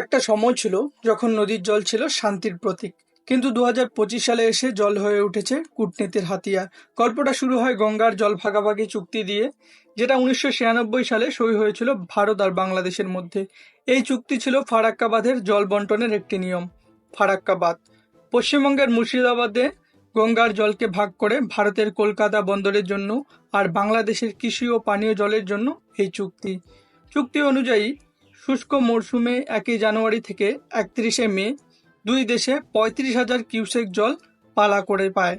একটা সময় ছিল যখন নদীর জল ছিল শান্তির প্রতীক। কিন্তু দু হাজার পঁচিশ সালে এসে জল হয়ে উঠেছে কূটনীতির হাতিয়ার গল্পটা শুরু হয় গঙ্গার জল ভাগাভাগি চুক্তি দিয়ে, যেটা উনিশশো ছিয়ানব্বই সালে সই হয়েছিল ভারত আর বাংলাদেশের মধ্যে। এই চুক্তি ছিল ফারাক্কাবাদের জল বন্টনের একটি নিয়ম, ফারাক্কাবাদ। পশ্চিমবঙ্গের মুর্শিদাবাদে গঙ্গার জলকে ভাগ করে ভারতের কলকাতা বন্দরের জন্য আর বাংলাদেশের কৃষি ও পানীয় জলের জন্য এই চুক্তি। চুক্তি অনুযায়ী শুষ্ক মরশুমে একই জানুয়ারি থেকে একত্রিশে মে দুই দেশে পঁয়ত্রিশ হাজার কিউসেক জল পালা করে পায়।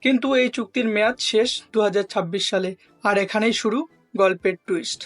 কিন্তু এই চুক্তির মেয়াদ শেষ দু হাজার ছাব্বিশ সালে। আর এখানেই শুরু গল্পের টুইস্ট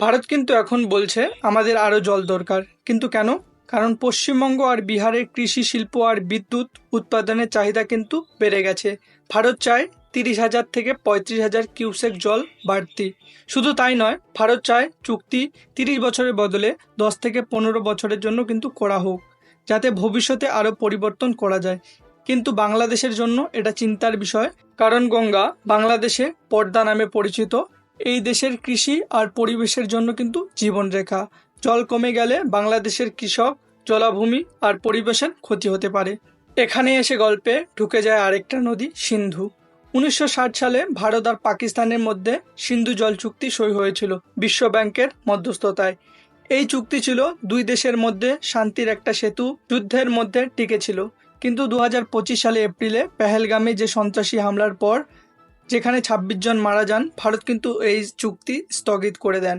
ভারত কিন্তু এখন বলছে, আমাদের আরও জল দরকার। কিন্তু কেন? কারণ পশ্চিমবঙ্গ আর বিহারের কৃষি শিল্প আর বিদ্যুৎ উৎপাদনের চাহিদা কিন্তু বেড়ে গেছে। ভারত চায় তিরিশ হাজার থেকে পঁয়ত্রিশ হাজার কিউসেক জল বাড়তি। শুধু তাই নয়, ভারত চায় চুক্তি তিরিশ বছরের বদলে দশ থেকে পনেরো বছরের জন্য কিন্তু করা হোক, যাতে ভবিষ্যতে আরও পরিবর্তন করা যায়। কিন্তু বাংলাদেশের জন্য এটা চিন্তার বিষয়, কারণ গঙ্গা বাংলাদেশে পর্দা নামে পরিচিত। এই দেশের কৃষি আর পরিবেশের জন্য কিন্তু জীবনরেখা। জল কমে গেলে বাংলাদেশের কৃষক, জলাভূমি আর পরিবেশের ক্ষতি হতে পারে। এখানে এসে গল্পে ঢুকে যায় আরেকটা নদী, সিন্ধু। উনিশশো ষাট সালে ভারত আর পাকিস্তানের মধ্যে সিন্ধু জল চুক্তি সই হয়েছিল, বিশ্ব ব্যাংকের মধ্যস্থতায়। এই চুক্তি ছিল দুই দেশের মধ্যে শান্তির একটা সেতু যুদ্ধের মধ্যে টিকে ছিল। কিন্তু দু হাজার পঁচিশ সালে এপ্রিলে পেহেলগামে যে সন্ত্রাসী হামলার পর যেখানে ২৬ জন মারা যান, ভারত কিন্তু এই চুক্তি স্থগিত করে দেন।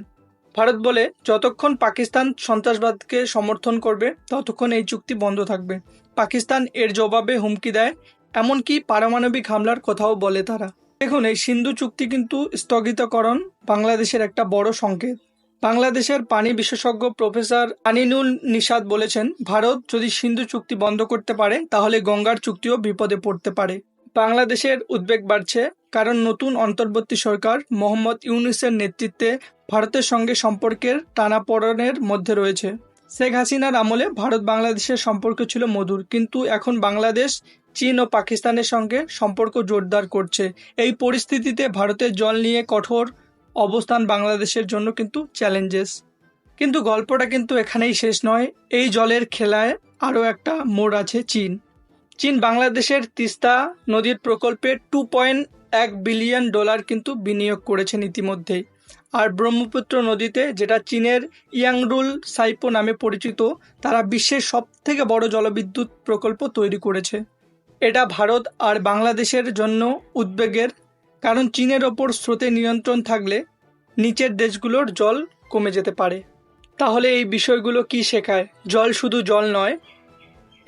ভারত বলে, যতক্ষণ পাকিস্তান সন্ত্রাসবাদকে সমর্থন করবে, ততক্ষণ এই চুক্তি বন্ধ থাকবে। পাকিস্তান এর জবাবে হুমকি দেয় এমনকি পারমাণবিক হামলার কথাও বলে তারা। দেখুন, এই সিন্ধু চুক্তি কিন্তু স্থগিতকরণ বাংলাদেশের একটা বড় সংকেত। বাংলাদেশের পানি বিশেষজ্ঞ প্রফেসর আনিনুল নিষাদ বলেছেন, ভারত যদি সিন্ধু চুক্তি বন্ধ করতে পারে, তাহলে গঙ্গার চুক্তিও বিপদে পড়তে পারে। বাংলাদেশের উদ্বেগ বাড়ছে, কারণ নতুন অন্তর্বর্তী সরকার মোহাম্মদ ইউনুসের নেতৃত্বে ভারতের সঙ্গে সম্পর্কের টানাপড়নের মধ্যে রয়েছে। শেখ হাসিনার আমলে ভারত বাংলাদেশের সম্পর্ক ছিল মধুর, কিন্তু এখন বাংলাদেশ, চীন ও পাকিস্তানের সঙ্গে সম্পর্ক জোরদার করছে। এই পরিস্থিতিতে ভারতের জল নিয়ে কঠোর অবস্থান বাংলাদেশের জন্য কিন্তু চ্যালেঞ্জেস কিন্তু গল্পটা কিন্তু এখানেই শেষ নয়, এই জলের খেলায় আরও একটা মোড় আছে চীন। চীন বাংলাদেশের তিস্তা নদীর প্রকল্পে টু পয়েন্ট এক বিলিয়ন ডলার কিন্তু বিনিয়োগ করেছেন ইতিমধ্যেই। আর ব্রহ্মপুত্র নদীতে, যেটা চীনের ইয়াংরুল সাইপো নামে পরিচিত, তারা বিশ্বের সব থেকে বড় জলবিদ্যুৎ প্রকল্প তৈরি করেছে। এটা ভারত আর বাংলাদেশের জন্য উদ্বেগের, কারণ চীনের ওপর স্রোতে নিয়ন্ত্রণ থাকলে নিচের দেশগুলোর জল কমে যেতে পারে। তাহলে এই বিষয়গুলো কি শেখায়? জল শুধু জল নয়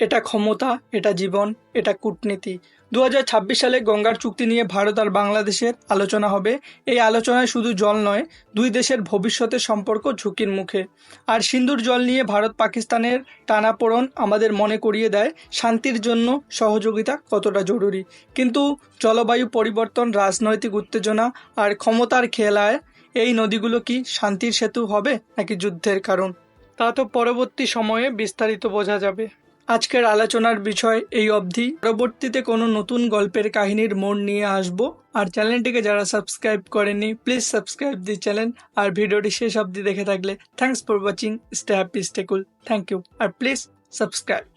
এটা ক্ষমতা, এটা জীবন, এটা কূটনীতি। দু হাজার ছাব্বিশ সালে গঙ্গার চুক্তি নিয়ে ভারত আর বাংলাদেশের আলোচনা হবে। এই আলোচনায় শুধু জল নয়, দুই দেশের ভবিষ্যতের সম্পর্ক ঝুঁকির মুখে। আর সিন্ধুর জল নিয়ে ভারত পাকিস্তানের টানাপোড়ন আমাদের মনে করিয়ে দেয়, শান্তির জন্য সহযোগিতা কতটা জরুরি। কিন্তু জলবায়ু পরিবর্তন, রাজনৈতিক উত্তেজনা আর ক্ষমতার খেলায় এই নদীগুলো কি শান্তির সেতু হবে নাকি যুদ্ধের কারণ? তা তো পরবর্তী সময়ে বিস্তারিত বোঝা যাবে। আজকের আলোচনার বিষয় এই অবধি। পরবর্তীতে কোনো নতুন গল্পের কাহিনীর মোড় নিয়ে আসব। আর চ্যানেলটিকে যারা সাবস্ক্রাইব করেনি প্লিজ সাবস্ক্রাইব দি চ্যানেল। আর ভিডিওটি শেষ অবধি দেখে থাকলে thanks for watching stay happy stay cool thank you R please subscribe.